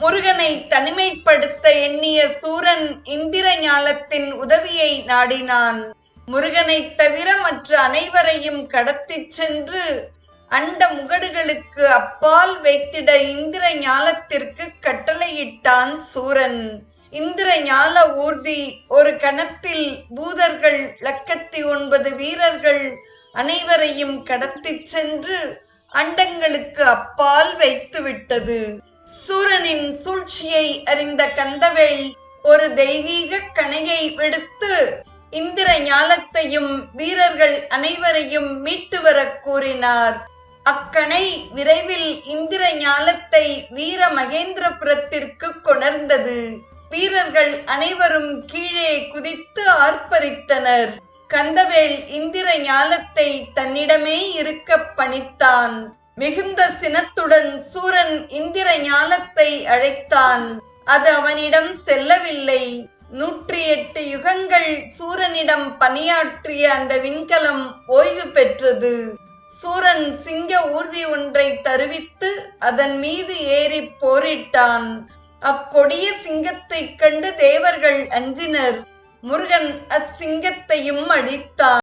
முருகனை தனிமைப்படுத்த எண்ணிய சூரன் இந்திர ஞாலத்தின் உதவியை நாடினான். முருகனைத் தவிர மற்ற அனைவரையும் கடத்திச் சென்று அண்ட முகடுகளுக்கு அப்பால் வைத்திட இந்திர ஞாலத்திற்கு கட்டளையிட்டான் சூரன். இந்திர ஞால ஊர்தி ஒரு கணத்தில் பூதர்கள் லக்கத்தி ஒன்பது வீரர்கள் அனைவரையும் கடத்திச் சென்று அண்டங்களுக்கு அப்பால் வைத்துவிட்டது. சூரனின் சூழ்ச்சியை அறிந்த கந்தவேல் ஒரு தெய்வீக கணையை விடுத்து இந்திர ஞாலத்தையும் வீரர்கள் அனைவரையும் மீட்டு வரக் கூறினார். அக்கணை விரைவில் இந்திர ஞாலத்தை வீர மகேந்திரபுரத்திற்கு கொணர்ந்தது. வீரர்கள் அனைவரும் கீழே குதித்து ஆர்ப்பரித்தனர். கந்தவேல் இந்திர ஞாலத்தை தன்னிடமே இருக்க பணித்தான். மிகுந்த சினத்துடன் சூரன் இந்திர ஞானத்தை அழைத்தான். அது அவனிடம் செல்லவில்லை. நூற்றி எட்டு யுகங்கள் சூரனிடம் பணியாற்றிய அந்த விண்கலம் ஓய்வு பெற்றது. சூரன் சிங்க ஊர்தி ஒன்றை தருவித்து அதன் மீது ஏறி போரிட்டான். அக்கொடிய சிங்கத்தைக் கண்டு தேவர்கள் அஞ்சினர். முருகன் அச்சிங்கத்தையும் அடித்தான்